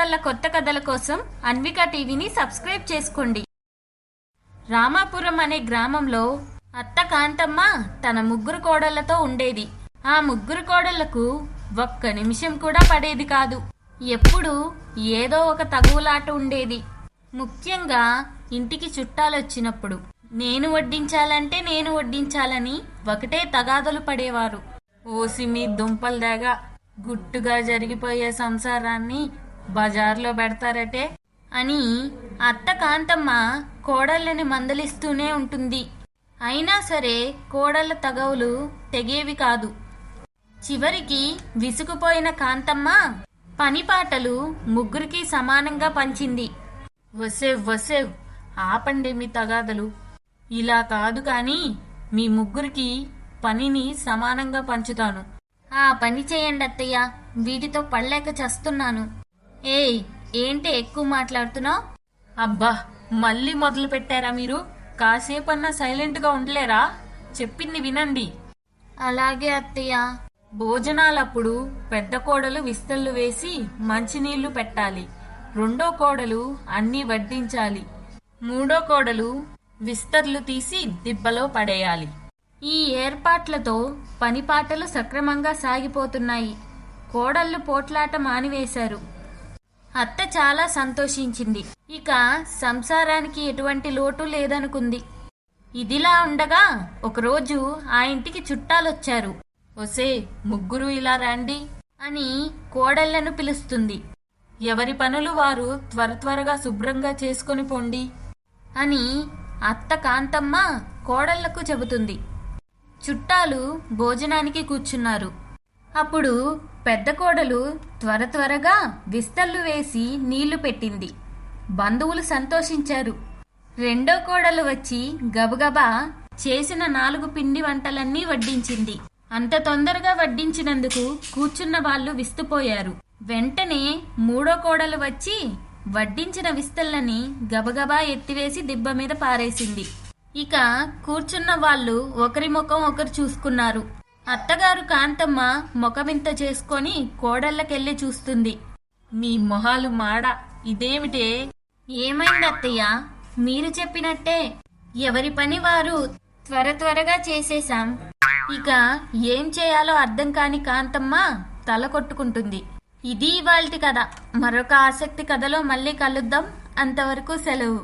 కోడళ్ళ కొత్త కథల కోసం అన్విక టీవీని సబ్స్క్రైబ్ చేసుకోండి. రామాపురం అనే గ్రామంలో అత్త కాంతమ్మ తన ముగ్గురు కోడళ్ళతో ఉండేది. ఆ ముగ్గురు కోడళ్ళకు ఒక్క నిమిషం కూడా పడేది కాదు. ఎప్పుడు ఏదో ఒక తగువులాట ఉండేది. ముఖ్యంగా ఇంటికి చుట్టాలొచ్చినప్పుడు నేను వడ్డించాలంటే నేను వడ్డించాలని ఒకటే తగాదలు పడేవారు. ఓసి మీ దుంపలు దాగా గుట్టుగా జరిగిపోయే సంసారాన్ని బజార్లో పెడతారటే అని అత్త కాంతమ్మ కోడళ్ళని మందలిస్తూనే ఉంటుంది. అయినా సరే కోడళ్ళ తగవులు తెగేవి కాదు. చివరికి విసుగుపోయిన కాంతమ్మ పనిపాటలు ముగ్గురికి సమానంగా పంచింది. వసేవ్ వసేవ్ ఆపండి మీ తగాదలు. ఇలా కాదు కానీ మీ ముగ్గురికి పనిని సమానంగా పంచుతాను. ఆ పని చేయండి అత్తయ్య. వీటితో పడలేక చస్తున్నాను. ఏయ్ ఏంటి ఎక్కువ మాట్లాడుతున్నావు? అబ్బా మళ్ళీ మొదలు పెట్టారా మీరు? కాసేపన్నా సైలెంట్గా ఉండలేరా? చెప్పింది వినండి. అలాగే అత్తయ్య. భోజనాలప్పుడు పెద్ద కోడలు విస్తళ్ళు వేసి మంచినీళ్ళు పెట్టాలి. రెండో కోడలు అన్నీ వడ్డించాలి. మూడో కోడలు విస్తర్లు తీసి దిబ్బలో పడేయాలి. ఈ ఏర్పాట్లతో పనిపాటలు సక్రమంగా సాగిపోతున్నాయి. కోడళ్ళు పోట్లాట మానివేశారు. అత్త చాలా సంతోషించింది. ఇక సంసారానికి ఎటువంటి లోటు లేదనుకుంది. ఇదిలా ఉండగా ఒకరోజు ఆ ఇంటికి చుట్టాలొచ్చారు. ఒసే ముగ్గురు ఇలా రండి అని కోడళ్ళను పిలుస్తుంది. ఎవరి పనులు వారు త్వర త్వరగా శుభ్రంగా చేసుకుని పొండి అని అత్త కాంతమ్మ కోడళ్ళకు చెబుతుంది. చుట్టాలు భోజనానికి కూర్చున్నారు. అప్పుడు పెద్ద కోడలు త్వర త్వరగా విస్తళ్ళు వేసి నీళ్ళు పెట్టింది. బంధువులు సంతోషించారు. రెండో కోడలు వచ్చి గబగబా చేసిన నాలుగు పిండి వంటలన్నీ వడ్డించింది. అంత తొందరగా వడ్డించినందుకు కూర్చున్న వాళ్ళు విస్తుపోయారు. వెంటనే మూడో కోడలు వచ్చి వడ్డించిన విస్తళ్ళని గబగబా ఎత్తివేసి దిబ్బ మీద పారేసింది. ఇక కూర్చున్న వాళ్ళు ఒకరి ముఖం ఒకరు చూసుకున్నారు. అత్తగారు కాంతమ్మ ముఖమింత చేసుకొని కోడళ్ళకెళ్ళి చూస్తుంది. మీ మొహాలు మాడ ఇదేమిటే? ఏమైంది అత్తయ్య? మీరు చెప్పినట్టే ఎవరి పని వారు త్వర త్వరగా చేసేశాం. ఇక ఏం చేయాలో అర్థం కాని కాంతమ్మ తల కొట్టుకుంటుంది. ఇది ఇవాల్టి కథ. మరొక ఆసక్తి కథలో మళ్ళీ కలుద్దాం. అంతవరకు సెలవు.